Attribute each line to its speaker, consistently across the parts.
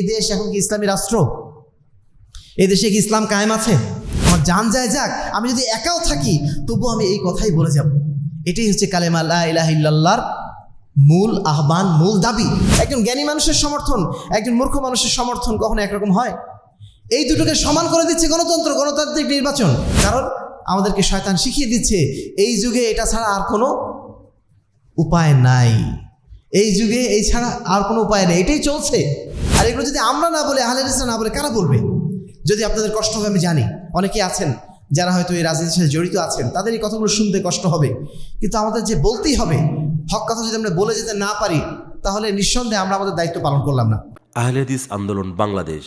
Speaker 1: এই দেশ এখন কি ইসলামী রাষ্ট্র? এই দেশে কি ইসলাম কায়েম আছে? আমার জান যায় যাক, আমি যদি একাও থাকি তবু আমি এই কথাই বলে যাব। এটাই হচ্ছে কালেমা আল্লাহ মূল আহ্বান, মূল দাবি। একজন জ্ঞানী মানুষের সমর্থন, একজন মূর্খ মানুষের সমর্থন কখনো একরকম হয়? এই দুটোকে সমান করে দিচ্ছে গণতন্ত্র, গণতান্ত্রিক নির্বাচন। কারণ আমাদেরকে শয়তান শিখিয়ে দিচ্ছে, এই যুগে এটা ছাড়া আর কোনো উপায় নাই। এই যুগে এই ছাড়া আর কোনো উপায় নেই। এটাই চলছে। আর এগুলো যদি আমরা না বলে আহলে হাদিসরা না বলে কারা বলবে? যদি আপনাদের কষ্ট হবে আমি জানি। অনেকে আছেন যারা হয়তো এই রাজনীতির সাথে জড়িত আছেন তাদের এই কথাগুলো শুনতে কষ্ট হবে। কিন্তু আমাদের যে বলতেই হবে হক কথা যদি আমরা বলে যেতে না পারি তাহলে নিঃসন্দেহে আমরা আমাদের দায়িত্ব পালন করলাম না।
Speaker 2: আহলেদিস আন্দোলন বাংলাদেশ।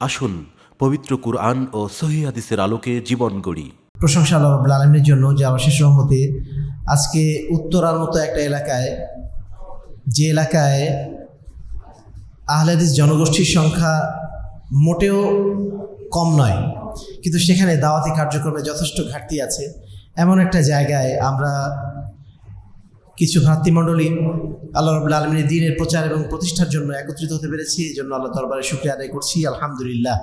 Speaker 2: আসুন পবিত্র কুরআন ও সহি হাদিসের আলোকে জীবন গড়ি।
Speaker 1: প্রশংসা আল্লাহ রবুল্লা আলমীর জন্য যে আমার শেষ রহমতে আজকে উত্তরার মতো একটা এলাকায় যে এলাকায় আহলাদিস জনগোষ্ঠীর সংখ্যা মোটেও কম নয়। কিন্তু সেখানে দাওয়াতি কার্যক্রমে যথেষ্ট ঘাটতি আছে। এমন একটা জায়গায় আমরা কিছু ভ্রাতৃমণ্ডলী আল্লাহ রবুল্লা আলমীর দিনের প্রচার এবং প্রতিষ্ঠার জন্য একত্রিত হতে পেরেছি। এই জন্য আল্লাহ দরবারে শুক্রিয়া আদায় করছি। আলহামদুলিল্লাহ।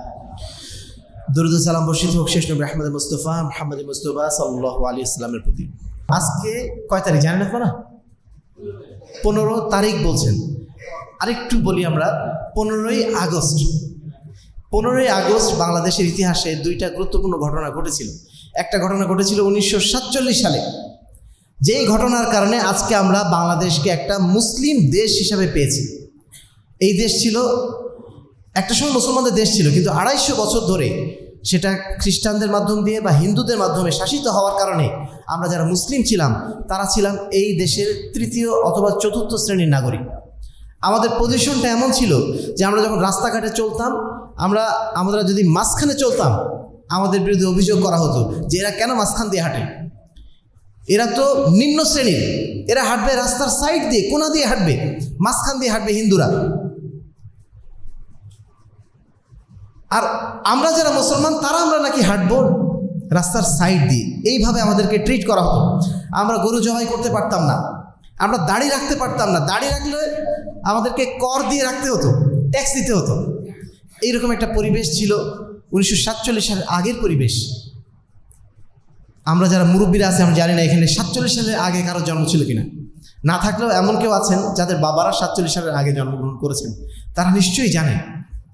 Speaker 1: দরুদ সালাম বর্ষিত হোক শেষ নবী আহমদ মুস্তফা মোহাম্মদ মুস্তফা সাল্লাহ আলী ইসলামের প্রতি। আজকে কয় তারিখ জানেন আপনারা? পনেরো তারিখ বলছেন। আরেকটু বলি আমরা, পনেরোই আগস্ট। পনেরোই আগস্ট বাংলাদেশের ইতিহাসে দুইটা গুরুত্বপূর্ণ ঘটনা ঘটেছিল। একটা ঘটনা ঘটেছিল উনিশশো সাতচল্লিশ সালে। যেই ঘটনার কারণে আজকে আমরা বাংলাদেশকে একটা মুসলিম দেশ হিসাবে পেয়েছি। এই দেশ ছিল, একটা সময় মুসলমানদের দেশ ছিল, কিন্তু আড়াইশো বছর ধরে সেটা খ্রিস্টানদের মাধ্যম দিয়ে বা হিন্দুদের মাধ্যমে শাসিত হওয়ার কারণে আমরা যারা মুসলিম ছিলাম, তারা ছিলাম এই দেশের তৃতীয় অথবা চতুর্থ শ্রেণির নাগরিক। আমাদের পজিশনটা এমন ছিল যে আমরা যখন রাস্তাঘাটে চলতাম, আমরা আমরা যদি মাঝখানে চলতাম, আমাদের বিরুদ্ধে অভিযোগ করা হতো যে এরা কেন মাঝখান দিয়ে হাঁটে। এরা তো নিম্ন শ্রেণির, এরা হাঁটবে রাস্তার সাইড দিয়ে, কোনা দিয়ে হাঁটবে, মাঝখান দিয়ে হাঁটবে হিন্দুরা। আর আমরা যারা মুসলমান, তারা আমরা নাকি হাঁটবো রাস্তার সাইড দিয়ে। এইভাবে আমাদেরকে ট্রিট করা হতো। আমরা গরু জবাই করতে পারতাম না। আমরা দাড়ি রাখতে পারতাম না। দাড়ি রাখলে আমাদেরকে কর দিয়ে রাখতে হতো ট্যাক্স দিতে হতো। এইরকম একটা পরিবেশ ছিল, উনিশশো সাতচল্লিশ সালের আগের পরিবেশ। আমরা যারা মুরব্বীরা আছে, আমরা জানি না এখানে সাতচল্লিশ সালের আগে কারও জন্ম ছিল কিনা। না থাকলেও এমন কেউ আছেন যাদের বাবারা সাতচল্লিশ সালের আগে জন্মগ্রহণ করেছেন। তারা নিশ্চয়ই জানে।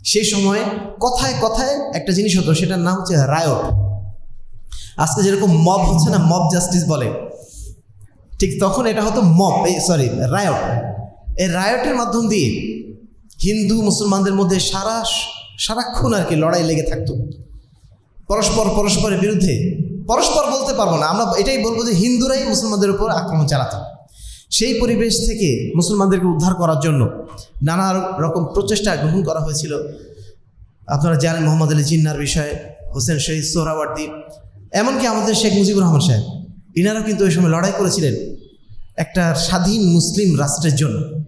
Speaker 1: সেই সময়ে কথায় কথায় একটা জিনিস হতো, সেটার নাম হচ্ছে রায়ট আজকে যেরকম মব হচ্ছে না, মব জাস্টিস বলে। ঠিক তখন এটা হতো মব এই সরি রায়ট এই রায়টের মাধ্যম দিয়ে হিন্দু, মুসলমানদের মধ্যে সারা, সারাক্ষণ আর কি লড়াই লেগে থাকতো। পরস্পর পরস্পরের বিরুদ্ধে। পরস্পর বলতে পারব না, আমরা এটাই বলব যে হিন্দুরাই মুসলমানদের উপর আক্রমণ চালাতো। সেই পরিবেশ থেকে মুসলমানদেরকে উদ্ধার করার জন্য নানা রকম প্রচেষ্টা গ্রহণ করা হয়েছিল। আপনারা জানেন মোহাম্মদ আলী জিন্নার বিষয়ে, হোসেন শহীদ সোহরাওয়ার্দী, এমনকি আমাদের শেখ মুজিবুর রহমান সাহেব। ইনারাও কিন্তু ওই সময় লড়াই করেছিলেন একটা স্বাধীন মুসলিম রাষ্ট্রের জন্য।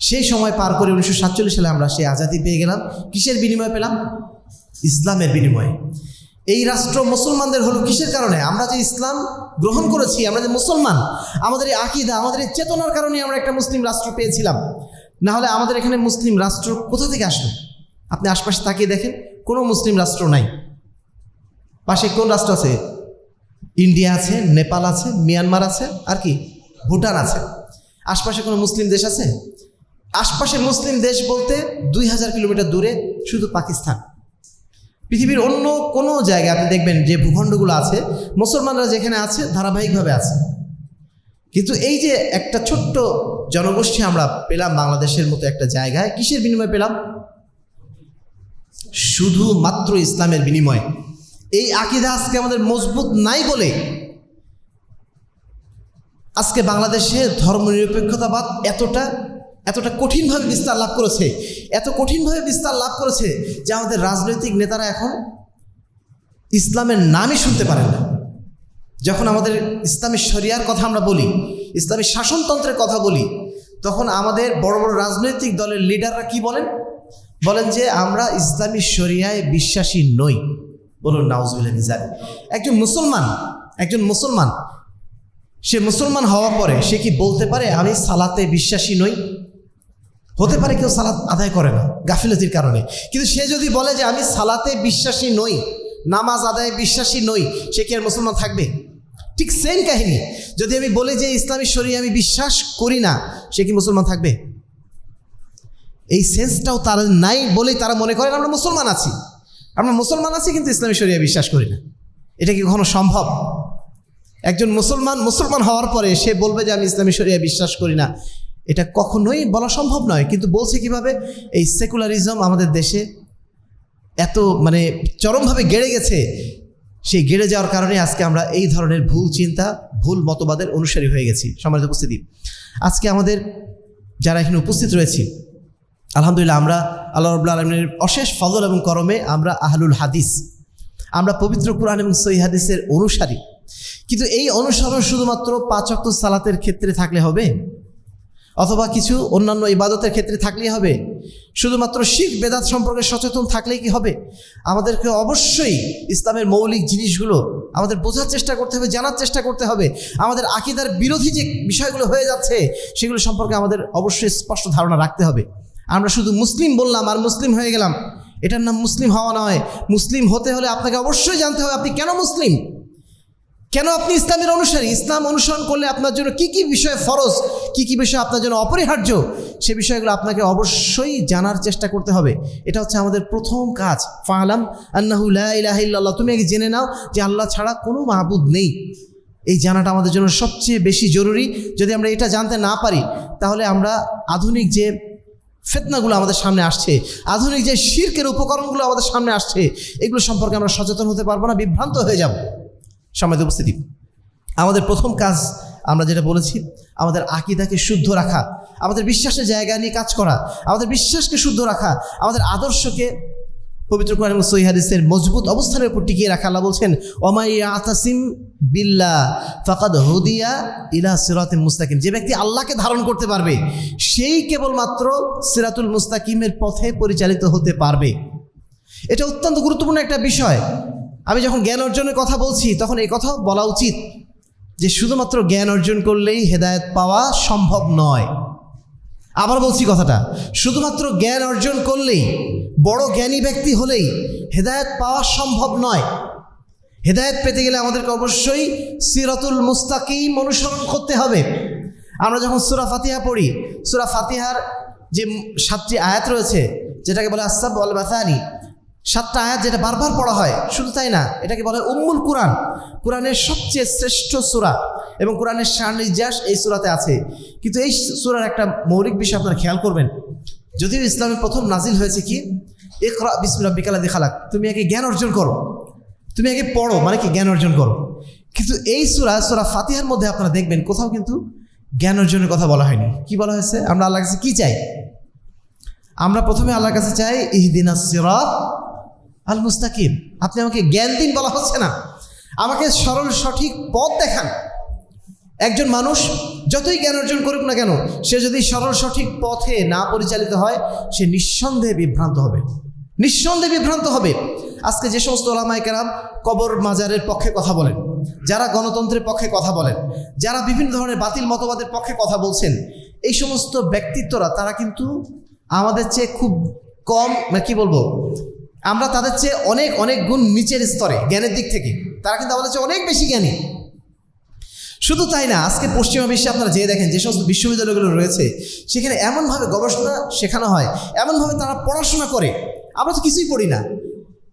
Speaker 1: সেই সময় পার করে উনিশশো সাতচল্লিশ সালে আমরা সেই আজাদি পেয়ে গেলাম। কিসের বিনিময় পেলাম? ইসলামের বিনিময়ে। এই রাষ্ট্র মুসলমানদের হলো কিসের কারণে? আমরা যে ইসলাম গ্রহণ করেছি, আমরা যে মুসলমান, আমাদের এই আকিদা, আমাদের এই চেতনার কারণে আমরা একটা মুসলিম রাষ্ট্র পেয়েছিলাম। না হলে আমাদের এখানে মুসলিম রাষ্ট্র কোথা থেকে আসলো? আপনি আশপাশে তাকিয়ে দেখেন, কোনো মুসলিম রাষ্ট্র নাই। পাশে কোন রাষ্ট্র আছে? ইন্ডিয়া আছে, নেপাল আছে, মিয়ানমার আছে, আর কি? ভুটান আছে। আশপাশে কোনো মুসলিম দেশ আছে? আশপাশে মুসলিম দেশ বলতে দুই হাজার কিলোমিটার দূরে শুধু পাকিস্তান। পৃথিবীর অন্য কোনো জায়গায় আপনি দেখবেন যে ভূখণ্ডগুলো আছে, মুসলমানরা যেখানে আছে, ধারাবাহিকভাবে আছে। কিন্তু এই যে একটা ছোট্ট জনগোষ্ঠী আমরা পেলাম বাংলাদেশের মতো একটা জায়গায়, কিসের বিনিময়ে পেলাম? শুধুমাত্র ইসলামের বিনিময়ে। এই আকিদা আজকে আমাদের মজবুত নাই বলে আজকে বাংলাদেশে ধর্মনিরপেক্ষতাবাদ এতটা এতটা কঠিনভাবে বিস্তার লাভ করেছে, এত কঠিনভাবে বিস্তার লাভ করেছে যে আমাদের রাজনৈতিক নেতারা এখন ইসলামের নামই শুনতে পারেন না। যখন আমাদের ইসলামী শরিয়ার কথা আমরা বলি, ইসলামী শাসনতন্ত্রের কথা বলি, তখন আমাদের বড় বড় রাজনৈতিক দলের লিডাররা কি বলেন? বলেন যে, আমরা ইসলামী শরিয়ায় বিশ্বাসী নই। বলুন নাউজুবিল্লাহ নিজার একজন মুসলমান একজন মুসলমান, সে মুসলমান হওয়ার পরে সে কি বলতে পারে, আমি সালাতে বিশ্বাসী নই হতে পারে কেউ সালাত আদায় করে না, গাফিলতির কারণে। কিন্তু সে যদি বলে যে, আমি সালাতে বিশ্বাসী নই, নামাজ আদায়ে বিশ্বাসী নই সে কি আর মুসলমান থাকবে? ঠিক সেম কাহিনী। যদি আমি বলি যে, ইসলামী শরীয় আমি বিশ্বাস করি না সে কি মুসলমান থাকবে? এই সেন্সটাও তারা নাই বলেই তারা মনে করেন আমরা মুসলমান আছি আমরা মুসলমান আছি কিন্তু ইসলামী শরিয়া বিশ্বাস করি না। এটা কি কখনো সম্ভব? একজন মুসলমান মুসলমান হওয়ার পরে সে বলবে যে আমি ইসলামী শরিয়া বিশ্বাস করি না। এটা কখনোই বলা সম্ভব নয়। কিন্তু বলছে কীভাবে? এই সেকুলারিজম আমাদের দেশে এত মানে চরমভাবে গেড়ে গেছে। সেই গেড়ে যাওয়ার কারণে আজকে আমরা এই ধরনের ভুল চিন্তা, ভুল মতবাদের অনুসারী হয়ে গেছি। সমাজের উপস্থিতি। আজকে আমাদের যারা এখানে উপস্থিত রয়েছি আলহামদুলিল্লাহ, আমরা আল্লাহ রবুল্লা আলমিনের অশেষ ফজল এবং করমে আমরা আহলুল হাদিস। আমরা পবিত্র কোরআন এবং সই হাদিসের অনুসারী। কিন্তু এই অনুসরণ শুধুমাত্র পাঁচ অক্ত সালাতের ক্ষেত্রে থাকলে হবে? অথবা কিছু অন্যান্য ইবাদতের ক্ষেত্রে থাকলেই হবে? শুধুমাত্র শিখ বেদাত সম্পর্কে সচেতন থাকলেই কি হবে? আমাদেরকে অবশ্যই ইসলামের মৌলিক জিনিসগুলো আমাদের বোঝার চেষ্টা করতে হবে, জানার চেষ্টা করতে হবে। আমাদের আকিদার বিরোধী যে বিষয়গুলো হয়ে যাচ্ছে, সেগুলো সম্পর্কে আমাদের অবশ্যই স্পষ্ট ধারণা রাখতে হবে। আমরা শুধু মুসলিম বললাম আর মুসলিম হয়ে গেলাম। এটার নাম মুসলিম হওয়া নয়। মুসলিম হতে হলে আপনাকে অবশ্যই জানতে হবে আপনি কেন মুসলিম? কেন আপনি ইসলামের অনুসারী? ইসলাম অনুসরণ করলে আপনার জন্য কি কি বিষয় ফরজ, কি কি বিষয় আপনার জন্য অপরিহার্য, সে বিষয়গুলো আপনাকে অবশ্যই জানার চেষ্টা করতে হবে। এটা হচ্ছে আমাদের প্রথম কাজ। ফালাম আন্নাহু ইল্লাল্লাহ। তুমি আগে জেনে নাও যে আল্লাহ ছাড়া কোনো মাহবুদ নেই। এই জানাটা আমাদের জন্য সবচেয়ে বেশি জরুরি। যদি আমরা এটা জানতে না পারি, তাহলে আমরা আধুনিক যে ফেতনাগুলো আমাদের সামনে আসছে, আধুনিক যে শির্কের উপকরণগুলো আমাদের সামনে আসছে, এগুলো সম্পর্কে আমরা সচেতন হতে পারব না, বিভ্রান্ত হয়ে যাব। সময় উপস্থিতি, আমাদের প্রথম কাজ আমরা যেটা বলেছি, আমাদের আকিদাকে শুদ্ধ রাখা, আমাদের বিশ্বাসের জায়গা নিয়ে কাজ করা, আমাদের বিশ্বাসকে শুদ্ধ রাখা, আমাদের আদর্শকে পবিত্র কোরআন এবং সহি হাদিসের মজবুত অবস্থানের উপর টিকিয়ে রাখা আল্লাহ বলছেন, ওমাই আতাসিম বিল্লা ফাকাদ হুদিয়া ইলা সিরাতে মুস্তাকিম। যে ব্যক্তি আল্লাহকে ধারণ করতে পারবে, সেই কেবলমাত্র সিরাতুল মুস্তাকিমের পথে পরিচালিত হতে পারবে। এটা অত্যন্ত গুরুত্বপূর্ণ একটা বিষয়। আমি যখন জ্ঞান অর্জনের কথা বলছি, তখন এই কথা বলা উচিত যে শুধুমাত্র জ্ঞান অর্জন করলেই হেদায়ত পাওয়া সম্ভব নয়। আবার বলছি কথাটা। শুধুমাত্র জ্ঞান অর্জন করলেই, বড় জ্ঞানী ব্যক্তি হলেই হেদায়ত পাওয়া সম্ভব নয়। হেদায়ত পেতে গেলে আমাদেরকে অবশ্যই সিরাতুল মুস্তাকিম অনুসরণ করতে হবে। আমরা যখন সুরা ফাতিহা পড়ি, সুরা ফাতিহার যে সাতটি আয়াত রয়েছে, যেটাকে বলে আসাব আল বাসানি সাতটা আয়াত যেটা বারবার পড়া হয়, শুধু তাই না, এটাকে বলে উম্মুল কোরআন। কোরআনের সবচেয়ে শ্রেষ্ঠ সুরা এবং কোরআনের সানির্যাস এই সুরাতে আছে। কিন্তু এই সুরার একটা মৌলিক বিষয় আপনারা খেয়াল করবেন। যদিও ইসলামের প্রথম নাজিল হয়েছে কি একরা বিসমিল্লা বিকালা দেখালাক তুমি আগে জ্ঞান অর্জন করো। তুমি আগে পড়ো মানে কি জ্ঞান অর্জন করো। কিন্তু এই সুরা সুরা ফাতিহার মধ্যে আপনারা দেখবেন কোথাও কিন্তু জ্ঞান অর্জনের কথা বলা হয়নি। কি বলা হয়েছে? আমরা আল্লাহ কাছে কী চাই? আমরা প্রথমে আল্লাহর কাছে চাই ইহদিনা সিরাত আল মুস্তাকিম আপনি আমাকে জ্ঞান দিন বলা হচ্ছে না। আমাকে সরল, সঠিক পথ দেখান। একজন মানুষ যতই জ্ঞান অর্জন করুক না কেন, সে যদি সরল, সঠিক পথে না পরিচালিত হয়, সে নিঃসন্দেহে বিভ্রান্ত হবে। নিঃসন্দেহে বিভ্রান্ত হবে। আজকে যে সমস্ত ওলামাই কেরাম কবর মাজারের পক্ষে কথা বলেন, যারা গণতন্ত্রের পক্ষে কথা বলেন, যারা বিভিন্ন ধরনের বাতিল মতবাদের পক্ষে কথা বলছেন, এই সমস্ত ব্যক্তিত্বরা, তারা কিন্তু আমাদের চেয়ে খুব কম মানে কি বলব আমরা তাদের চেয়ে অনেক অনেক গুণ নিচের স্তরে, জ্ঞানের দিক থেকে। তারা কিন্তু আমাদের চেয়ে অনেক বেশি জ্ঞানী। শুধু তাই না, আজকে পশ্চিমা বিশ্বে আপনারা যে দেখেন যে সমস্ত বিশ্ববিদ্যালয়গুলো রয়েছে, সেখানে এমনভাবে গবেষণা শেখানো হয়, এমনভাবে তারা পড়াশোনা করে। আমরা তো কিছুই পড়ি না।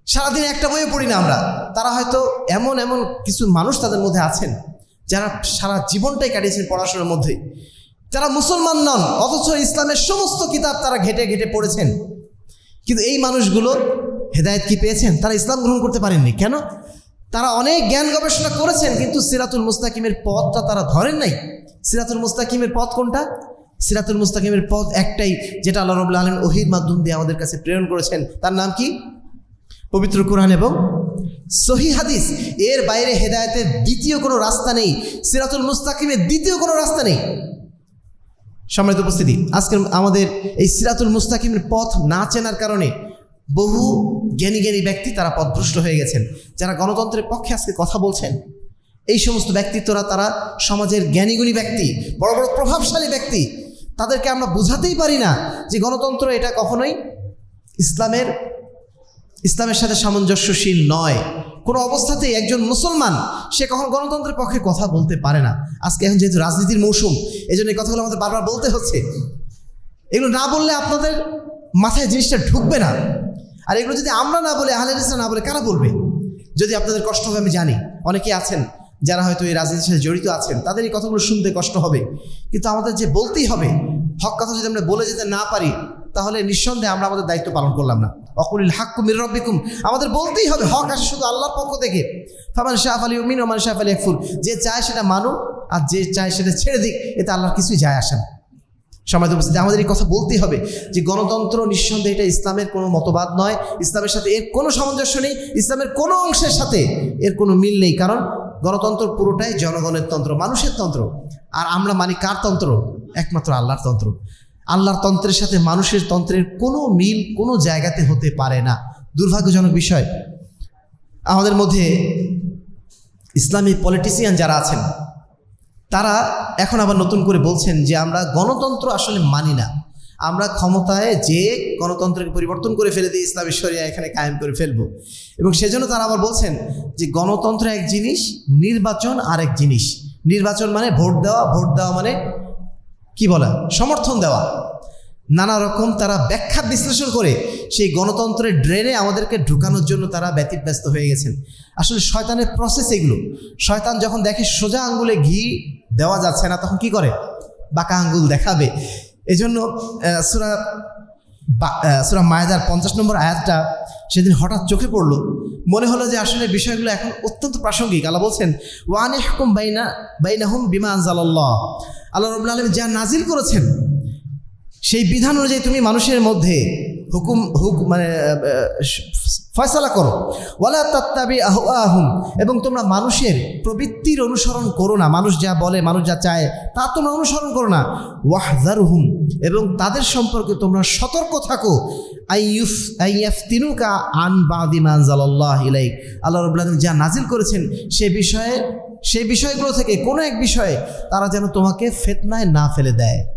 Speaker 1: সারাদিন একটা বইও পড়ি না আমরা। তারা হয়তো এমন এমন কিছু মানুষ তাদের মধ্যে আছেন, যারা সারা জীবনটাই কাটিয়েছেন পড়াশোনার মধ্যে। যারা মুসলমান নন, অথচ ইসলামের সমস্ত কিতাব তারা ঘেটে ঘেটে পড়েছেন। কিন্তু এই মানুষগুলো হেদায়ত কি পেয়েছেন? তারা ইসলাম গ্রহণ করতে পারেননি। কেন? তারা অনেক জ্ঞান গবেষণা করেছেন, কিন্তু সিরাতুল মুস্তাকিমের পথটা তারা ধরেন নাই। সিরাতুল মুস্তাকিমের পথ কোনটা? সিরাতুল মুস্তাকিমের পথ একটাই, যেটা আল্লাহ রবুল্লা আলম ওহির মাধ্যম দিয়ে আমাদের কাছে প্রেরণ করেছেন। তার নাম কি? পবিত্র কোরআন এবং সহি হাদিস। এর বাইরে হেদায়তের দ্বিতীয় কোনো রাস্তা নেই। সিরাতুল মুস্তাকিমের দ্বিতীয় কোনো রাস্তা নেই। সম্মানিত উপস্থিতি, আজকের আমাদের এই সিরাতুল মুস্তাকিমের পথ না চেনার কারণে বহু জ্ঞানী জ্ঞানী ব্যক্তি তারা পথভ্রষ্ট হয়ে গেছেন। যারা গণতন্ত্রের পক্ষে আজকে কথা বলছেন, এই সমস্ত ব্যক্তিত্বরা তারা সমাজের জ্ঞানীগুণী ব্যক্তি, বড় বড় প্রভাবশালী ব্যক্তি। তাদেরকে আমরা বুঝাতেই পারি না যে গণতন্ত্র এটা কখনোই ইসলামের ইসলামের সাথে সামঞ্জস্যশীল নয়। কোনো অবস্থাতেই একজন মুসলমান, সে কখন গণতন্ত্রের পক্ষে কথা বলতে পারে না। আজকে এখন যেহেতু রাজনীতির মৌসুম এই জন্য এই কথাগুলো আমাদের বারবার বলতে হচ্ছে। এগুলো না বললে আপনাদের মাথায় জিনিসটা ঢুকবে না। আর এগুলো যদি আমরা না বলে, আহলে হাদিসরা না বলে, কারা বলবে? যদি আপনাদের কষ্ট হবে, আমি জানি। অনেকেই আছেন যারা হয়তো এই রাজনীতির সাথে জড়িত আছেন তাদের এই কথাগুলো শুনতে কষ্ট হবে। কিন্তু আমাদের যে বলতেই হবে, হক কথা যদি আমরা বলে যেতে না পারি, তাহলে নিঃসন্দেহে আমরা আমাদের দায়িত্ব পালন করলাম না। অকুলিল হাক্কু মির রব্বিকুম। আমাদের বলতেই হবে, হক আসে শুধু আল্লাহর পক্ষ থেকে। ফামান শাহ আলী উমিন ওমান শাহ আলী একফুল যে চায় সেটা মানুক আর যে চায় সেটা ছেড়ে দিক, এতে আল্লাহর কিছুই যায় আসে না। সমাজ উপস্থিতি। আমাদের এই কথা বলতেই হবে যে গণতন্ত্র নিঃসন্দেহে এটা ইসলামের কোনো মতবাদ নয়। ইসলামের সাথে এর কোনো সামঞ্জস্য নেই। ইসলামের কোনো অংশের সাথে এর কোনো মিল নেই। কারণ গণতন্ত্র পুরোটাই জনগণের তন্ত্র, মানুষের তন্ত্র। আর আমরা মানি কার তন্ত্র? একমাত্র আল্লাহর তন্ত্র। আল্লাহর তন্ত্রের সাথে মানুষের তন্ত্রের কোনো মিল কোনো জায়গাতে হতে পারে না। দুর্ভাগ্যজনক বিষয়। আমাদের মধ্যে ইসলামী পলিটিশিয়ান যারা আছেন তারা এখন আবার নতুন করে বলছেন যে আমরা গণতন্ত্র আসলে মানি না। আমরা ক্ষমতায় যে গণতন্ত্রকে পরিবর্তন করে ফেলে দিয়ে ইসলামী শরিয়া এখানে কায়েম করে ফেলব। এবং সেজন্য তারা আবার বলছেন যে গণতন্ত্র এক জিনিস, নির্বাচন আর এক জিনিস। নির্বাচন মানে ভোট দেওয়া ভোট দেওয়া মানে কি বলা? সমর্থন দেওয়া। নানা রকম তারা ব্যাখ্যা বিশ্লেষণ করে সেই গণতন্ত্রের ড্রেনে আমাদেরকে ঢুকানোর জন্য তারা ব্যতিব্যস্ত হয়ে গেছেন। আসলে শয়তানের প্রসেস এগুলো। শয়তান যখন দেখে সোজা আঙ্গুলে ঘি দেওয়া যাচ্ছে না, তখন কি করে? বাঁকা আঙ্গুল দেখাবে। এজন্য সুরা সুরা মায়েদার পঞ্চাশ নম্বর আয়াতটা সেদিন হঠাৎ চোখে পড়ল। মনে হলো যে আসলে বিষয়গুলো এখন অত্যন্ত প্রাসঙ্গিক। আল্লাহ বলছেন, ওয়ান হুকুম বাইনা, বাইনাহুম বিমা আনজালাল্লাহ। আল্লাহ রবুল্লা আলম যা নাজিল করেছেন সেই বিধান অনুযায়ী তুমি মানুষের মধ্যে হুকুম, হুক মানে ফয়সালা করো। ওয়ালা তাত্তাবি আহুম এবং তোমরা মানুষের প্রবৃত্তির অনুসরণ করো না। মানুষ যা বলে, মানুষ যা চায়, তা তোমরা অনুসরণ করো না। ওয়াহজার হুম এবং তাদের সম্পর্কে তোমরা সতর্ক থাকো। আইয়ুফ আইয়াফ তিনুকা আন বাদিমান জালাল্লাহ ইলাইক। আল্লাহ রবুল্লাহ যা নাজিল করেছেন সে বিষয়ে সেই বিষয়গুলো থেকে কোনো এক বিষয়ে তারা যেন তোমাকে ফেতনায় না ফেলে দেয়।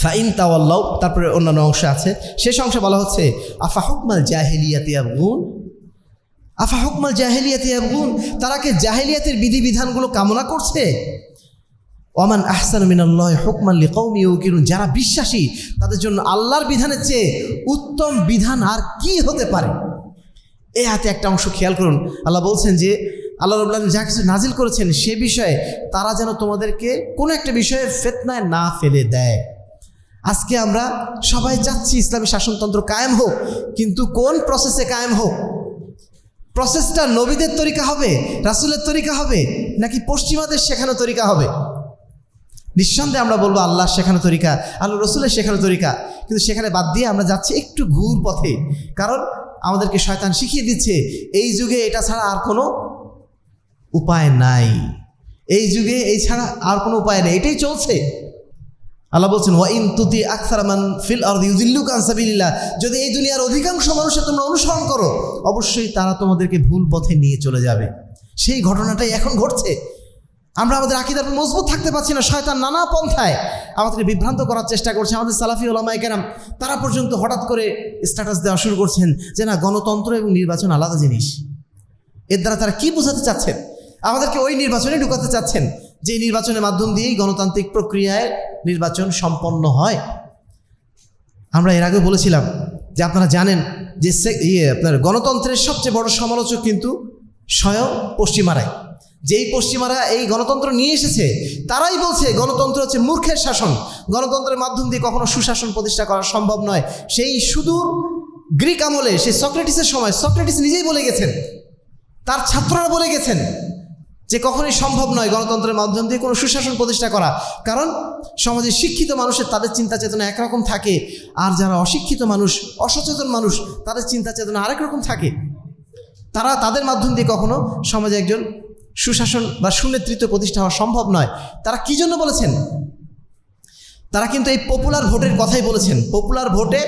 Speaker 1: ফাইন তাওয়াল্লাহ তারপরে অন্যান্য অংশ আছে। শেষ অংশে বলা হচ্ছে, আফা হুকমাল জাহেলিয়াতি আবগুন আফা হুকমাল জাহেলিয়াতি আবগুন তারা কি জাহেলিয়াতের বিধিবিধানগুলো কামনা করছে? ওমান আহসান মিনাল্লাহ হুকমান লিকৌমি ইউকিনুন যারা বিশ্বাসী, তাদের জন্য আল্লাহর বিধানের চেয়ে উত্তম বিধান আর কি হতে পারে? এই হাতে একটা অংশ খেয়াল করুন। আল্লাহ বলছেন যে, আল্লাহ রবুল্লাহ যা কিছু নাজিল করেছেন সে বিষয়ে তারা যেন তোমাদেরকে কোনো একটা বিষয়ে ফেতনায় না ফেলে দেয়। আজকে আমরা সবাই চাচ্ছি ইসলামী শাসনতন্ত্র কায়েম হোক, কিন্তু কোন প্রসেসে কায়েম হোক? প্রসেসটা নবীদের তরিকা হবে, রাসুলের তরিকা হবে, নাকি পশ্চিমাদের শেখানো তরিকা হবে? নিঃসন্দেহে আমরা বলব আল্লাহ শেখানো তরিকা, আল্লাহ রসুলের শেখানো তরিকা, কিন্তু সেখানে বাদ দিয়ে আমরা যাচ্ছি একটু ঘুর পথে। কারণ আমাদেরকে শয়তান শিখিয়ে দিচ্ছে, এই যুগে এটা ছাড়া আর কোনো উপায় নাই। এই যুগে এই ছাড়া আর কোনো উপায় নেই। এটাই চলছে। আল্লাহ বলছেন, ওয়াইন তুতি আকসারামান ফিল আর ইউজিল্লুক আনসাবিল্লাহ যদি এই দুনিয়ার অধিকাংশ মানুষের তোমরা অনুসরণ করো, অবশ্যই তারা তোমাদেরকে ভুল পথে নিয়ে চলে যাবে। সেই ঘটনাটাই এখন ঘটছে। আমরা আমাদের আকিদার মজবুত থাকতে পারছি না, শয়তান নানা পন্থায় আমাদেরকে বিভ্রান্ত করার চেষ্টা করছে। আমাদের সালাফি ওলামাই কেরাম, তারা পর্যন্ত হঠাৎ করে স্ট্যাটাস দেওয়া শুরু করছেন যে, না, গণতন্ত্র এবং নির্বাচন আলাদা জিনিস। এর দ্বারা তারা কি বোঝাতে চাচ্ছেন? আমাদেরকে ওই নির্বাচনে ঢুকাতে চাচ্ছেন যে, নির্বাচনের মাধ্যম দিয়েই গণতান্ত্রিক প্রক্রিয়ায় নির্বাচন সম্পন্ন হয়। আমরা এর আগে বলেছিলাম যে আপনারা জানেন যে ইয়ে আপনার গণতন্ত্রের সবচেয়ে বড় সমালোচক কিন্তু স্বয়ং পশ্চিমারাই। যেই পশ্চিমারা এই গণতন্ত্র নিয়ে এসেছে, তারাই বলছে গণতন্ত্র হচ্ছে মূর্খের শাসন। গণতন্ত্রের মাধ্যম দিয়ে কখনো সুশাসন প্রতিষ্ঠা করা সম্ভব নয়। সেই সুদূর গ্রিক আমলে, সেই সক্রেটিসের সময়, সক্রেটিস নিজেই বলে গেছেন, তার ছাত্ররা বলে গেছেন যে কখনোই সম্ভব নয় গণতন্ত্রের মাধ্যম দিয়ে কোনো সুশাসন প্রতিষ্ঠা করা। কারণ সমাজে শিক্ষিত মানুষের তাদের চিন্তা চেতনা একরকম থাকে, আর যারা অশিক্ষিত মানুষ, অসচেতন মানুষ, তাদের চিন্তা চেতনা আরেক রকম থাকে। তারা তাদের মাধ্যম দিয়ে কখনো সমাজে একজন সুশাসন বা সুনেতৃত্ব প্রতিষ্ঠা হওয়া সম্ভব নয়। তারা কি জন্য বলেছেন? তারা কিন্তু এই পপুলার ভোটের কথাই বলেছেন। পপুলার ভোটে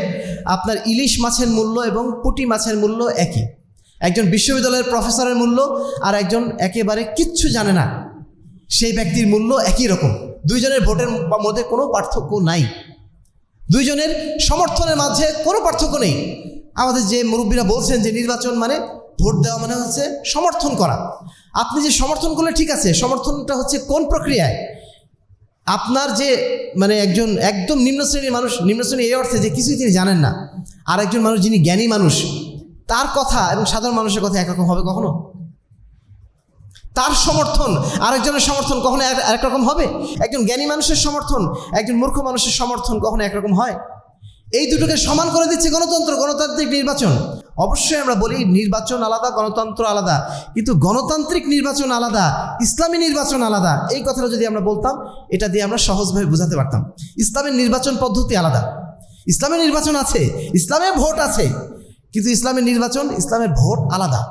Speaker 1: আপনার ইলিশ মাছের মূল্য এবং পুঁটি মাছের মূল্য একই। একজন বিশ্ববিদ্যালয়ের প্রফেসরের মূল্য আর একজন একেবারে কিচ্ছু জানে না। সেই ব্যক্তির মূল্য একই রকম। দুইজনের ভোটের মধ্যে কোনো পার্থক্য নাই। দুইজনের সমর্থনের মাঝে কোনো পার্থক্য নেই। আমাদের যে মুরব্বীরা বলছেন যে নির্বাচন মানে ভোট দেওয়া মানে হচ্ছে সমর্থন করা। আপনি যে সমর্থন করলে ঠিক আছে, সমর্থনটা হচ্ছে কোন প্রক্রিয়ায়? আপনার যে মানে একজন একদম নিম্ন শ্রেণির মানুষ, নিম্ন শ্রেণি এই অর্থে যে কিছুই তিনি জানেন না আর একজন মানুষ যিনি জ্ঞানী মানুষ তার কথা এবং সাধারণ মানুষের কথা একরকম হবে কখনো? তার সমর্থন, আরেকজনের সমর্থন কখনো এক- এক রকম হবে? একজন জ্ঞানী মানুষের সমর্থন, একজন মূর্খ মানুষের সমর্থন কখনো একরকম হয়? এই দুটোকে সমান করে দিচ্ছে গণতন্ত্র, গণতান্ত্রিক নির্বাচন। অবশ্যই আমরা বলি নির্বাচন আলাদা, গণতন্ত্র আলাদা। কিন্তু গণতান্ত্রিক নির্বাচন আলাদা, ইসলামী নির্বাচন আলাদা, এই কথাটা যদি আমরা বলতাম, এটা দিয়ে আমরা সহজভাবে বোঝাতে পারতাম। ইসলামের নির্বাচন পদ্ধতি আলাদা। ইসলামের নির্বাচন আছে, ইসলামের ভোট আছে। কিন্তু ইসলামের নির্বাচন, ইসলামের ভোট আলাদা।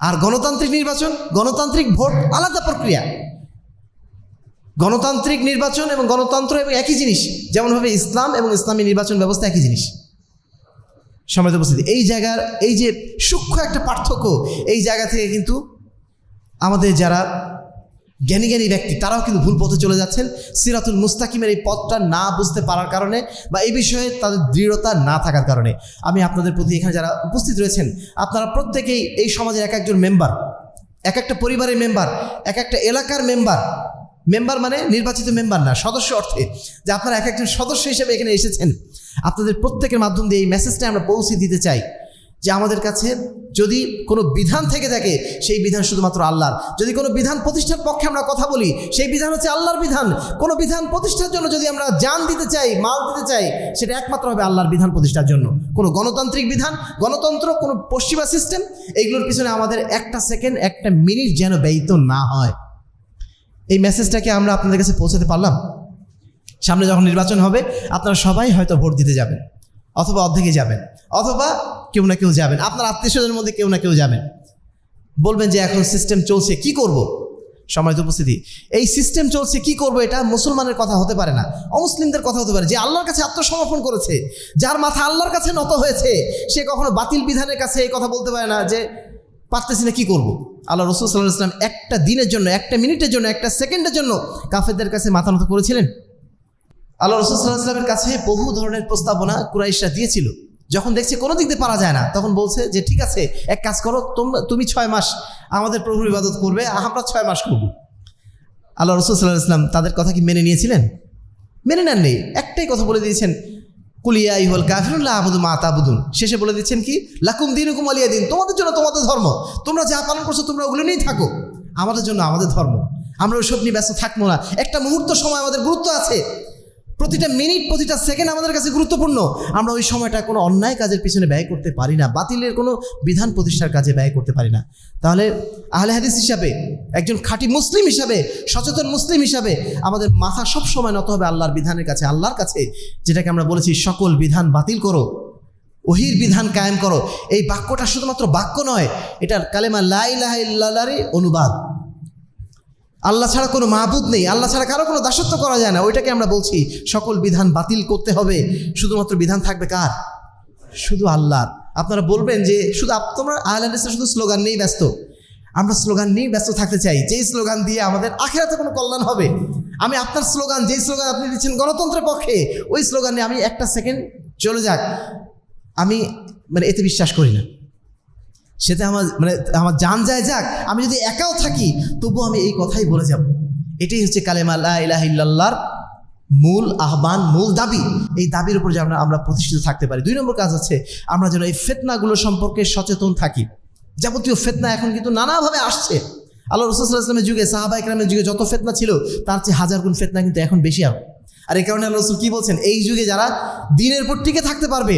Speaker 1: আর গণতান্ত্রিক নির্বাচন, গণতান্ত্রিক ভোট আলাদা প্রক্রিয়া। গণতান্ত্রিক নির্বাচন এবং গণতন্ত্র এবং একই জিনিস, যেমনভাবে ইসলাম এবং ইসলামী নির্বাচন ব্যবস্থা একই জিনিস। সমাজ উপস্থিতি, এই জায়গার, এই যে সূক্ষ্ম একটা পার্থক্য, এই জায়গা থেকে কিন্তু আমাদের যারা জ্ঞানী জ্ঞানী ব্যক্তি, তারাও কিন্তু ভুল পথে চলে যাচ্ছেন। সিরাতুল মুস্তাকিমের এই পথটা না বুঝতে পারার কারণে বা এই বিষয়ে তাদের দৃঢ়তা না থাকার কারণে আমি আপনাদের প্রতি এখানে যারা উপস্থিত রয়েছেন, আপনারা প্রত্যেকেই এই সমাজের এক একজন মেম্বার এক একটা পরিবারের মেম্বার এক একটা এলাকার মেম্বার মেম্বার মানে নির্বাচিত মেম্বার না, সদস্য অর্থে। যে আপনারা এক একজন সদস্য হিসেবে এখানে এসেছেন। আপনাদের প্রত্যেকের মাধ্যম দিয়ে এই মেসেজটা আমরা পৌঁছে দিতে চাই। যে আমাদের কাছে যদি কোনো বিধান থেকে থাকে, সেই বিধান শুধুমাত্র আল্লাহর। যদি কোনো বিধান প্রতিষ্ঠার পক্ষে আমরা কথা বলি, সেই বিধান হচ্ছে আল্লাহর বিধান। কোনো বিধান প্রতিষ্ঠার জন্য যদি আমরা জান দিতে চাই, মাল দিতে চাই, সেটা একমাত্র হবে আল্লাহর বিধান প্রতিষ্ঠার জন্য। কোনো গণতান্ত্রিক বিধান, গণতন্ত্র, কোনো পশ্চিমা সিস্টেম এইগুলোর পিছনে আমাদের একটা সেকেন্ড একটা মিনিট যেন ব্যয়িত না হয়। এই মেসেজটাকে আমরা আপনাদের কাছে পৌঁছাতে পারলাম? সামনে যখন নির্বাচন হবে, আপনারা সবাই হয়তো ভোট দিতে যাবেন। অথবা অর্ধেকে যাবেন, অথবা কেউ না কেউ যাবেন। আপনার আত্মীয় স্বজনের মধ্যে কেউ না কেউ যাবেন। বলবেন যে এখন সিস্টেম চলছে, কি করব? সম্মানিত উপস্থিতি, এই সিস্টেম চলছে, কি করব এটা মুসলমানের কথা হতে পারে না, অমুসলিমদের কথা হতে পারে। যে আল্লাহর কাছে আত্মসমর্পণ করেছে, যার মাথা আল্লাহর কাছে নত হয়েছে, সে কখনো বাতিল বিধানের কাছে এই কথা বলতে পারে না যে পারতেছি না, কি করব? আল্লাহ রসুল সাল্লাহ ইসলাম একটা দিনের জন্য, একটা মিনিটের জন্য, একটা সেকেন্ডের জন্য কাফেরদের কাছে মাথা নত করেছিলেন? আল্লাহ রসুল সাল্লাহ কাছে বহু ধরনের প্রস্তাবনা কুরাইশরা দিয়েছিল। যখন দেখছে কোনো দিক দিয়ে পারা যায় না, তখন বলছে যে, ঠিক আছে, এক কাজ করো, তোমরা, তুমি ছয় মাস আমাদের প্রভুর ইবাদত করবে, আমরা ছয় মাস করব। আল্লাহ রসুল সাল্লাহ ইসলাম তাদের কথা কি মেনে নিয়েছিলেন? মেনে নেন নেই একটাই কথা বলে দিয়েছেন কুলিয়া ইহল কাফিরুল্লাহ আবুদু মা তাবুদুন। শেষে বলে দিচ্ছেন কি, লাকুম দিন হুকুম আলিয়া দিন, তোমাদের জন্য তোমাদের ধর্ম, তোমরা যা পালন করছ তোমরা ওগুলো নিয়েই থাকো। আমাদের জন্য আমাদের ধর্ম, আমরা ওইসব নিয়ে ব্যস্ত থাকব না। একটা মুহূর্ত সময় আমাদের গুরুত্ব আছে। প্রতিটা মিনিট, প্রতিটা সেকেন্ড আমাদের কাছে গুরুত্বপূর্ণ। আমরা ওই সময়টা কোনো অন্যায় কাজের পিছনে ব্যয় করতে পারি না, বাতিলের কোনো বিধান প্রতিষ্ঠার কাজে ব্যয় করতে পারি না। তাহলে আহলে হাদিস হিসাবে, একজন খাঁটি মুসলিম হিসাবে, সচেতন মুসলিম হিসাবে আমাদের মাথা সব সময় নত হবে আল্লাহর বিধানের কাছে, আল্লাহর কাছে, যেটাকে আমরা বলেছি সকল বিধান বাতিল করো, ওহির বিধান কায়েম করো। এই বাক্যটা শুধুমাত্র বাক্য নয়, এটার কালেমা লাইলাহ ইল্লাল্লাহরই অনুবাদ। আল্লাহ ছাড়া কোনো মাহবুদ নেই, আল্লাহ ছাড়া কারও কোনো দাসত্ব করা যায় না। ওইটাকে আমরা বলছি সকল বিধান বাতিল করতে হবে। শুধুমাত্র বিধান থাকবে কার? শুধু আল্লাহর। আপনারা বলবেন যে শুধু তোমরা আহলাদিসে শুধু স্লোগান নিয়েই ব্যস্ত। আমরা স্লোগান নিয়েই ব্যস্ত থাকতে চাই। যেই স্লোগান দিয়ে আমাদের আখেরাতে কোনো কল্যাণ হবে, আমি আপনার স্লোগান, যেই স্লোগান আপনি দিচ্ছেন গণতন্ত্রের পক্ষে, ওই স্লোগান নিয়ে আমি একটা সেকেন্ড চলে যাক। আমি মানে এতে বিশ্বাস করি না। সেটা আমার মানে আমার জান যায় যাক, আমি যদি একাও থাকি, তবু আমি এই কথাই বলে যাব। এটাই হচ্ছে কালেমা লা ইলাহা ইল্লাল্লাহর মূল আহ্বান, মূল দাবি। এই দাবির উপর যেন আমরা প্রতিষ্ঠিত থাকতে পারি। দুই নম্বর কাজ হচ্ছে, আমরা যেন এই ফেতনাগুলো সম্পর্কে সচেতন থাকি। যাবতীয় ফেতনা এখন কিন্তু নানাভাবে আসছে। আল্লাহ রসুল্লাহ ইসলামের যুগে, সাহাবা ইকরামের যুগে যত ফেতনা ছিল, তার চেয়ে হাজার গুণ ফেতনা কিন্তু এখন বেশি। আর এই কারণে আল্লাহ রসুল কী বলছেন? এই যুগে যারা দিনের পর টিকে থাকতে পারবে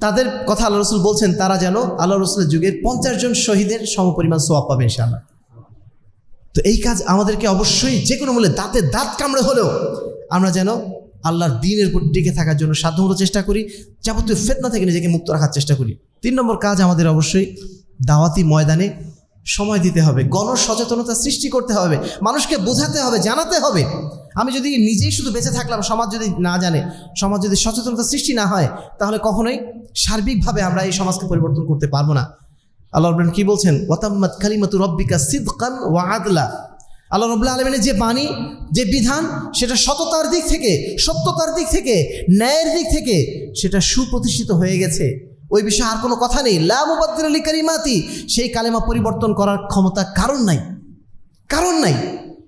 Speaker 1: তাদের কথা আল্লাহ রসুল বলছেন, তারা যেন আল্লাহ রসুলের যুগের পঞ্চাশ জন শহীদের সমপরিমাণ সোয়াব পাবে ইনশাআল্লাহ। তো এই কাজ আমাদেরকে অবশ্যই যে কোনো মূল্যে দাঁতে দাঁত কামড়ে হলেও আমরা যেন আল্লাহর দিনের উপর টিকে থাকার জন্য সাধ্যমতো চেষ্টা করি, যাবতীয় ফেতনা থেকে নিজেকে মুক্ত রাখার চেষ্টা করি। তিন নম্বর কাজ আমাদের অবশ্যই দাওয়াতি ময়দানে সময় দিতে হবে গণ সচেতনতা সৃষ্টি করতে হবে, মানুষকে বোঝাতে হবে, জানাতে হবে। আমি যদি নিজেই শুধু বেঁচে থাকলাম, সমাজ যদি না জানে, সমাজ যদি সচেতনতা সৃষ্টি না হয়, তাহলে কখনোই সার্বিকভাবে আমরা এই সমাজকে পরিবর্তন করতে পারব না। আল্লাহ রব্বান কি বলছেন? ওয়াতাম্মাত কালিমাতু রব্বিকা সিদকান ওয়া আদলা আল্লাহ রবুল্লা আলমিনের যে বাণী, যে বিধান, সেটা সততার দিক থেকে, সত্যতার দিক থেকে, ন্যায়ের দিক থেকে, সেটা সুপ্রতিষ্ঠিত হয়ে গেছে। ওই বিষয়ে আর কোনো কথা নেই। লামুবাদ্দির আলী কারিমাতি। সেই কালেমা পরিবর্তন করার ক্ষমতা কারণ নাই। কারণ নাই।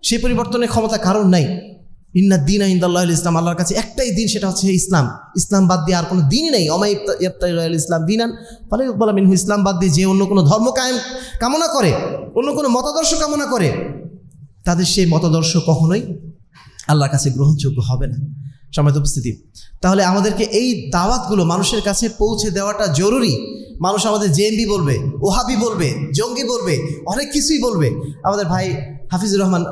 Speaker 1: সেই পরিবর্তনের ক্ষমতা কারণ নাই। ইন্না দিন ইন্দাল্লাহ ইসলাম, আল্লাহর কাছে একটাই দিন সেটা হচ্ছে ইসলাম। ইসলাম বাদ দিয়ে আর কোনো দিনই নেই। অমাই ইফতাল ইসলাম দিনান ফলে ইকবাল মিনহু। ইসলাম বাদ দিয়ে যে অন্য কোনো ধর্ম কায়েম কামনা করে, অন্য কোনো মতাদর্শ কামনা করে, তাদের সেই মতাদর্শ কখনোই আল্লাহর কাছে গ্রহণযোগ্য হবে না। সময় উপস্থিতি। তাহলে আমাদেরকে এই দাওয়াতগুলো মানুষের কাছে পৌঁছে দেওয়াটা জরুরি। মানুষ আমাদের জেএমবি বলবে, ওহাবি বলবে, জঙ্গি বলবে, অনেক কিছুই বলবে। আমাদের ভাই হাফিজুর রহমান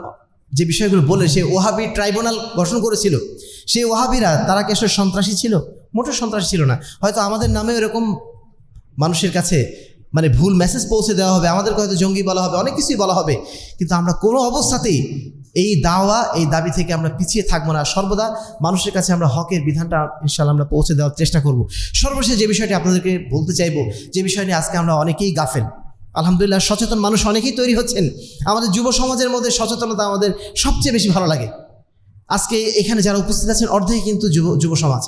Speaker 1: যে বিষয়গুলো বলে সে ওহাবি ট্রাইব্যুনাল গঠন করেছিল। সেই ওহাবিরা তারা কি আসলে সন্ত্রাসী ছিল? মোটর সন্ত্রাসী ছিল না। হয়তো আমাদের নামে এরকম মানুষের কাছে মানে ভুল মেসেজ পৌঁছে দেওয়া হবে, আমাদেরকে হয়তো জঙ্গি বলা হবে, অনেক কিছুই বলা হবে। কিন্তু আমরা কোনো অবস্থাতেই এই দাওয়া, এই দাবি থেকে আমরা পিছিয়ে থাকব না। সর্বদা মানুষের কাছে আমরা হকের বিধানটা ইনশাল্লাহ আমরা পৌঁছে দেওয়ার চেষ্টা করব। সর্বশেষ যে বিষয়টি আপনাদেরকে বলতে চাইব, যে বিষয় নিয়ে আজকে আমরা অনেকেই গাফেল। আলহামদুলিল্লাহ, সচেতন মানুষ অনেকেই তৈরি হচ্ছেন। আমাদের যুব সমাজের মধ্যে সচেতনতা আমাদের সবচেয়ে বেশি ভালো লাগে। আজকে এখানে যারা উপস্থিত আছেন, অর্ধেকই কিন্তু যুব যুব সমাজ।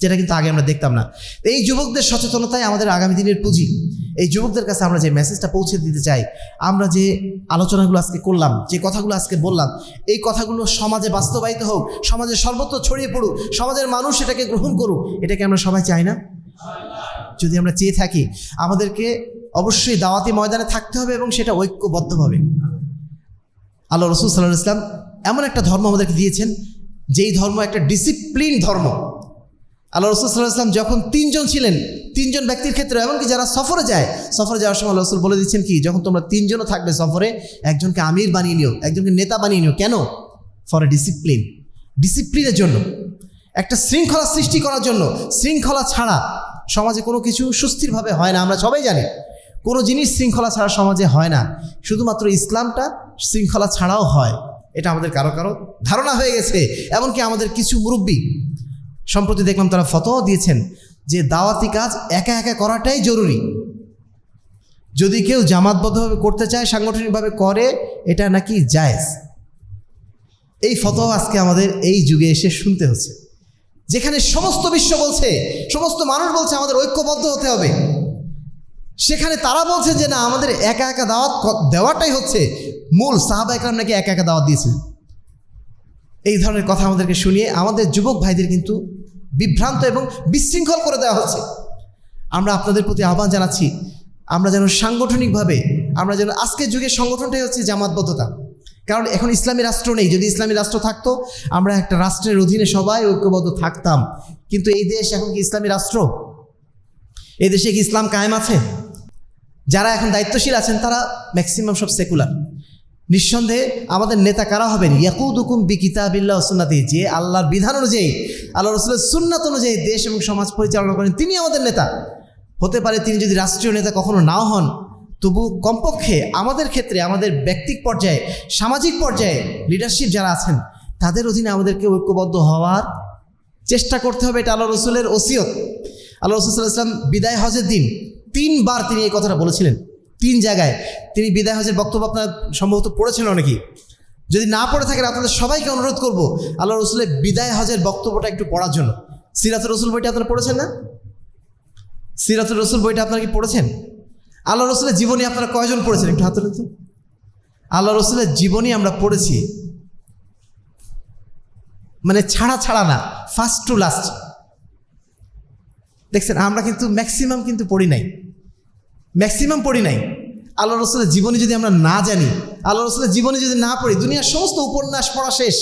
Speaker 1: যেটা কিন্তু আগে আমরা দেখতাম না। এই যুবকদের সচেতনতাই আমাদের আগামী দিনের পুঁজি। এই যুবকদের কাছে আমরা যে মেসেজটা পৌঁছে দিতে চাই, আমরা যে আলোচনাগুলো আজকে করলাম, যে কথাগুলো আজকে বললাম, এই কথাগুলো সমাজে বাস্তবায়িত হোক, সমাজে সর্বত্র ছড়িয়ে পড়ুক, সমাজের মানুষ এটাকে গ্রহণ করুক, এটাকে আমরা সবাই চাই না? যদি আমরা চেয়ে থাকি, আমাদেরকে অবশ্যই দাওয়াতি ময়দানে থাকতে হবে এবং সেটা ঐক্যবদ্ধভাবে। আল্লাহ রসুল সাল্লাহ ইসলাম এমন একটা ধর্ম আমাদেরকে দিয়েছেন, যেই ধর্ম একটা ডিসিপ্লিন ধর্ম। আল্লাহ রসুল সাল্লাহ ইসলাম যখন তিনজন ছিলেন, তিনজন ব্যক্তির ক্ষেত্রে, এমনকি যারা সফরে যায়, সফরে যাওয়ার সময় রসুল বলে দিচ্ছেন কি, যখন তোমরা তিনজনও থাকবে সফরে, একজনকে আমির বানিয়ে নিও, একজনকে নেতা বানিয়ে নিও। কেন? ফর এ ডিসিপ্লিন ডিসিপ্লিনের জন্য। একটা শৃঙ্খলা সৃষ্টি করার জন্য। শৃঙ্খলা ছাড়া সমাজে কোনো কিছু সুস্থিরভাবে হয় না, আমরা সবাই জানি। কোনো জিনিস শৃঙ্খলা ছাড়া সমাজে হয় না। শুধুমাত্র ইসলামটা শৃঙ্খলা ছাড়াও হয়। এটা আমাদের কারও কারও ধারণা হয়ে গেছে। এমনকি আমাদের কিছু মুরব্বী সম্প্রতি দেখলাম তারা ফতোও দিয়েছেন যে দাওয়াতি কাজ একা একা করাটাই জরুরি। যদি কেউ জামাতবদ্ধভাবে করতে চায়, সাংগঠনিকভাবে করে, এটা নাকি জায়েজ। এই ফতোয়া আজকে আমাদের এই যুগে এসে শুনতে হচ্ছে। যেখানে সমস্ত বিশ্ব বলছে, সমস্ত মানুষ বলছে আমাদের ঐক্যবদ্ধ হতে হবে। সেখানে তারা বলছে যে না, আমাদের একা একা দাওয়াত দেওয়াটাই হচ্ছে মূল। সাহাবা একরাম নাকি একা একা দাওয়াত দিয়েছিল এই ধরনের কথা আমাদেরকে শুনিয়ে আমাদের যুবক ভাইদের কিন্তু বিভ্রান্ত এবং বিশৃঙ্খল করে দেওয়া হচ্ছে। আমরা আপনাদের প্রতি আহ্বান জানাচ্ছি, আমরা যেন সাংগঠনিকভাবে, আমরা যেন আজকের যুগের সংগঠনটাই হচ্ছে জামাতবদ্ধতা। কারণ এখন ইসলামী রাষ্ট্র নেই, যদি ইসলামী রাষ্ট্র থাকতো, আমরা একটা রাষ্ট্রের অধীনে সবাই ঐক্যবদ্ধ থাকতাম। কিন্তু এই দেশ এখন কি ইসলামী রাষ্ট্র? এই দেশে কি ইসলাম কায়েম আছে? যারা এখন দায়িত্বশীল আছেন, তারা ম্যাক্সিমাম সব সেকুলার নিঃসন্দেহে আমাদের নেতা কারা হবেন? ইয়াকুদুকুম বি কিতাবিল্লাহ সুন্নাতি। যে আল্লাহর বিধান অনুযায়ী আল্লাহ রসুলের সুন্নাত অনুযায়ী দেশ এবং সমাজ পরিচালনা করেন, তিনি আমাদের নেতা। হতে পারে তিনি যদি রাষ্ট্রীয় নেতা কখনো নাও হন, তবু কমপক্ষে আমাদের ক্ষেত্রে, আমাদের ব্যক্তিক পর্যায়ে, সামাজিক পর্যায়ে লিডারশিপ যারা আছেন, তাদের অধীনে আমাদেরকে ঐক্যবদ্ধ হওয়ার চেষ্টা করতে হবে, এটা আল্লাহ রসুলের ওসিয়ত। আল্লাহ রসুল ইসলাম বিদায় হজের দিন তিনবার তিনি এই কথাটা বলেছিলেন। তিন জায়গায়। তিনি বিদায় হজের বক্তব্য আপনার সম্ভবত পড়েছেন অনেকেই। যদি না পড়ে থাকেন, আপনাদের সবাইকে অনুরোধ করব আল্লাহ রসুলের বিদায় হজের বক্তব্যটা একটু পড়ার জন্য। সিরাতুর রসুল বইটা আপনারা পড়েছেন না? সিরাতুর রসুল বইটা আপনারা কি পড়েছেন? আল্লাহ রসুলের জীবনী আপনারা কয়জন পড়েছেন? একটু হাত তো আল্লাহ রসুলের জীবনী আমরা পড়েছি। মানে ছাড়া ছাড়া না ফার্স্ট টু লাস্ট দেখছেন, আমরা কিন্তু ম্যাক্সিমাম কিন্তু পড়ি নাই। ম্যাক্সিমাম পড়ি নাই। আল্লাহ রসুলের জীবনী যদি আমরা না জানি, আল্লাহ রসুলের জীবনী যদি না পড়ি, দুনিয়ার সমস্ত উপন্যাস পড়া শেষ।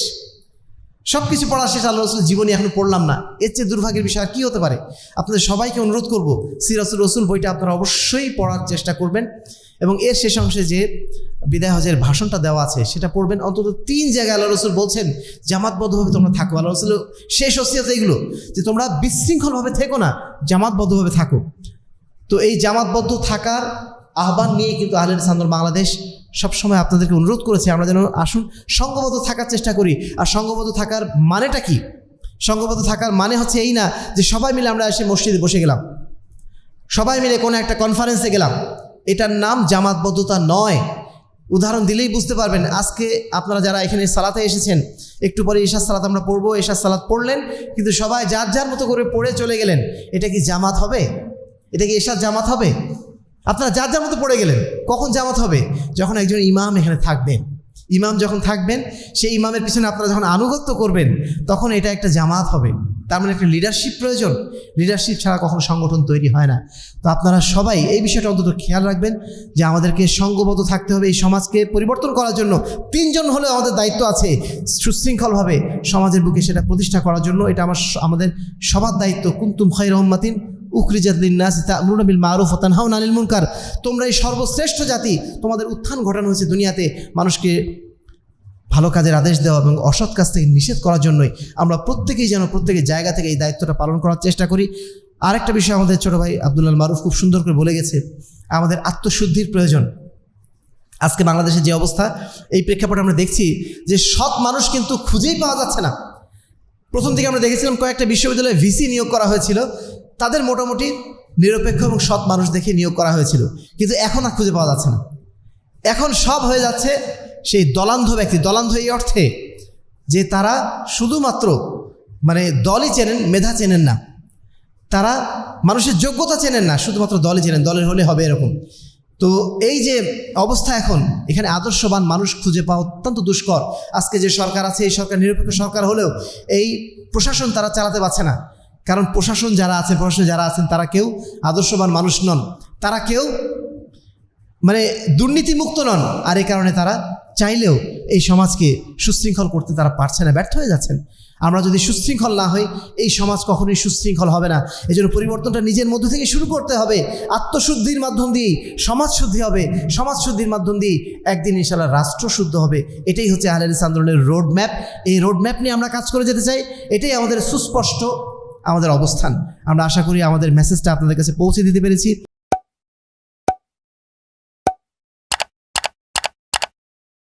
Speaker 1: সব কিছু পড়া শেষ, আল্লাহ রসুলের জীবনী এখন পড়লাম না। এর চেয়ে দুর্ভাগ্যের বিষয় আর কী হতে পারে? আপনাদের সবাইকে অনুরোধ করব সিরাসুল রসুল বইটা আপনারা অবশ্যই পড়ার চেষ্টা করবেন। এবং এর শেষ অংশে যে বিদায় হজের ভাষণটা দেওয়া আছে, সেটা পড়বেন। অন্তত তিন জায়গায় আল্লাহ রসুল বলছেন, জামাতবদ্ধভাবে তোমরা থাকো। আল্লাহ রসুল শেষ ওসিয়ত এইগুলো, যে তোমরা বিশৃঙ্খলভাবে থেকো না, জামাতবদ্ধভাবে থাকো। তো এই জামাতবদ্ধ থাকার আহ্বান নিয়ে কিন্তু আহলের সান্দর বাংলাদেশ সবসময় আপনাদেরকে অনুরোধ করেছে, আমরা যেন আসুন সঙ্গবদ্ধ থাকার চেষ্টা করি। আর সঙ্গবদ্ধ থাকার মানেটা কি? সঙ্গবদ্ধ থাকার মানে হচ্ছে এই না যে সবাই মিলে আমরা এসে মসজিদে বসে গেলাম। সবাই মিলে কোনো একটা কনফারেন্সে গেলাম। এটার নাম জামাতবদ্ধতা নয়। উদাহরণ দিলেই বুঝতে পারবেন, আজকে আপনারা যারা এখানে সালাতে এসেছেন, একটু পরে ঈশার সালাত আমরা পড়ব, ঈশার সালাত পড়লেন, কিন্তু সবাই যার যার মতো করে পড়ে চলে গেলেন, এটা কি জামাত হবে? এটা কি এশার জামাত হবে? আপনারা যার যার মতো পড়ে গেলেন, কখন জামাত হবে? যখন একজন ইমাম এখানে থাকবেন। ইমাম যখন থাকবেন, সেই ইমামের পিছনে আপনারা যখন আনুগত্য করবেন, তখন এটা একটা জামাত হবে। তার মানে একটা লিডারশিপ প্রয়োজন। লিডারশিপ ছাড়া কখনো সংগঠন তৈরি হয় না। তো আপনারা সবাই এই বিষয়টা অন্তত খেয়াল রাখবেন যে আমাদেরকে সঙ্গবদ্ধ থাকতে হবে এই সমাজকে পরিবর্তন করার জন্য। তিনজন হলেও আমাদের দায়িত্ব আছে সুশৃঙ্খলভাবে সমাজের বুকে সেটা প্রতিষ্ঠা করার জন্য। এটা আমার আমাদের সবার দায়িত্ব। কুন্তুম খৈর রহমাতিন উখরিজাত লিন্নাস তা'মুরুনা বিল মারুফ ওয়া তানহাউনা আনিল মুনকার। তোমরা এই সর্বশ্রেষ্ঠ জাতি, তোমাদের উত্থান ঘটানো হয়েছে দুনিয়াতে। মানুষকে ভালো কাজের আদেশ দেওয়া এবং অসৎ কাজ থেকে নিষেধ করার জন্যই আমরা প্রত্যেকেই যেন প্রত্যেকের জায়গা থেকে এই দায়িত্বটা পালন করার চেষ্টা করি। আরেকটা বিষয় আমাদের ছোটো ভাই আবদুল্লাল মারুফ খুব সুন্দর করে বলে গেছে, আমাদের আত্মশুদ্ধির প্রয়োজন। আজকে বাংলাদেশের যে অবস্থা, এই প্রেক্ষাপটে আমরা দেখছি যে সৎ মানুষ কিন্তু খুঁজেই পাওয়া যাচ্ছে না। প্রথম দিকে আমরা দেখেছিলাম কয়েকটা বিশ্ববিদ্যালয়ে ভিসি নিয়োগ করা হয়েছিল। তাদের মোটামুটি নিরপেক্ষ এবং সৎ মানুষ দেখে নিয়োগ করা হয়েছিল। কিন্তু এখন আর খুঁজে পাওয়া যাচ্ছে না। এখন সব হয়ে যাচ্ছে সেই দলান্ধ ব্যক্তি। দলান্ধ এই অর্থে যে তারা শুধুমাত্র মানে দলই চেনেন, মেধা চেনেন না। তারা মানুষের যোগ্যতা চেনেন না, শুধুমাত্র দলে চেনেন। দলের হলে হবে এরকম। তো এই যে অবস্থা এখন, এখানে আদর্শবান মানুষ খুঁজে পাওয়া অত্যন্ত দুষ্কর। আজকে যে সরকার আছে, এই সরকার নিরপেক্ষ সরকার হলেও এই প্রশাসন তারা চালাতে পারছে না। কারণ প্রশাসন যারা আছে, প্রশাসনে যারা আছেন, তারা কেউ আদর্শবান মানুষ নন। তারা কেউ মানে দুর্নীতিমুক্ত নন। আর এই কারণে তারা চাইলেও এই সমাজকে সুশৃঙ্খল করতে তারা পারছে না, ব্যর্থ হয়ে যাচ্ছেন। আমরা যদি সুশৃঙ্খল না হই, এই সমাজ কখনোই সুশৃঙ্খল হবে না। এই জন্য পরিবর্তনটা নিজের মধ্যে থেকে শুরু করতে হবে। আত্মশুদ্ধির মাধ্যম দিয়েই, সমাজ শুদ্ধি হবে। সমাজ শুদ্ধির মাধ্যম দিয়েই একদিন ইনশাল্লাহ রাষ্ট্র শুদ্ধ হবে। এটাই হচ্ছে আহলেদিস আন্দোলনের রোড ম্যাপ এই রোড ম্যাপ নিয়ে আমরা কাজ করে যেতে চাই। এটাই আমাদের সুস্পষ্ট আমাদের অবস্থান। আমরা আশা করি আমাদের মেসেজটা আপনাদের কাছে পৌঁছে দিতে পেরেছি।